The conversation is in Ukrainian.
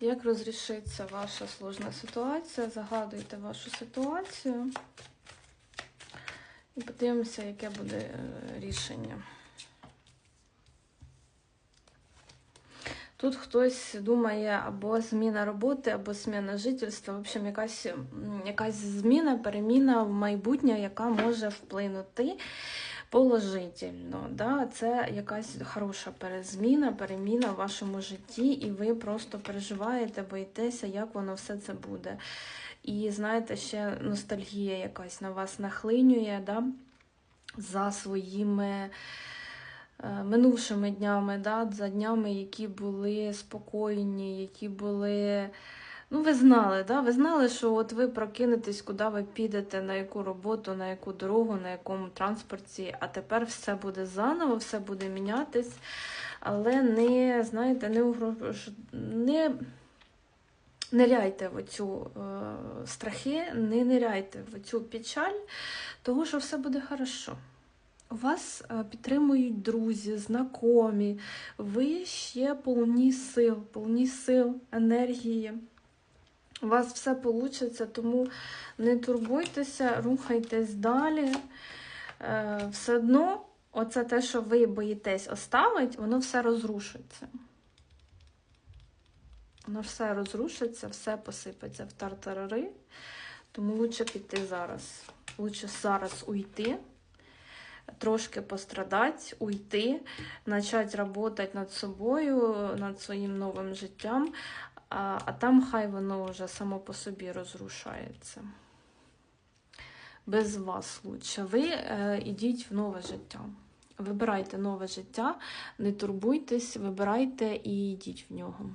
Як розрішиться ваша сложна ситуація? Загадуйте вашу ситуацію. І подивимося, яке буде е, рішення. Тут хтось думає або зміна роботи, або зміна жительства. В общем, якась, якась зміна, переміна в майбутнє, яка може вплинути положительно. Да? Це якась хороша перезміна, переміна в вашому житті, і ви просто переживаєте, боїтеся, як воно все це буде. І знаєте, ще ностальгія якась на вас нахлинює да? за своїми е, минувшими днями, да? за днями, які були спокійні, які були. Ну, ви знали, да? ви знали, що от ви прокинетесь, куди ви підете, на яку роботу, на яку дорогу, на якому транспорті, а тепер все буде заново, все буде мінятись, але не, знаєте, не, угрож... не ниряйте в оцю е, страхи, не ниряйте в цю печаль, того, що все буде хорошо. Вас е, підтримують друзі, знайомі, ви ще повні сил, повні сил, енергії. У вас все вийде, тому не турбуйтеся, рухайтесь далі. Е, Все одно, оце те, що ви боїтесь оставить, воно все розрушиться. Воно все розрушиться, все посипеться в тартарари. Тому лучше піти зараз. Лучше зараз уйти, трошки пострадати, уйти, почати працювати над собою, над своїм новим життям, а, а там хай воно вже само по собі розрушається. Без вас лучше. Ви е, ідіть в нове життя. Вибирайте нове життя, не турбуйтесь, вибирайте і йдіть в нього.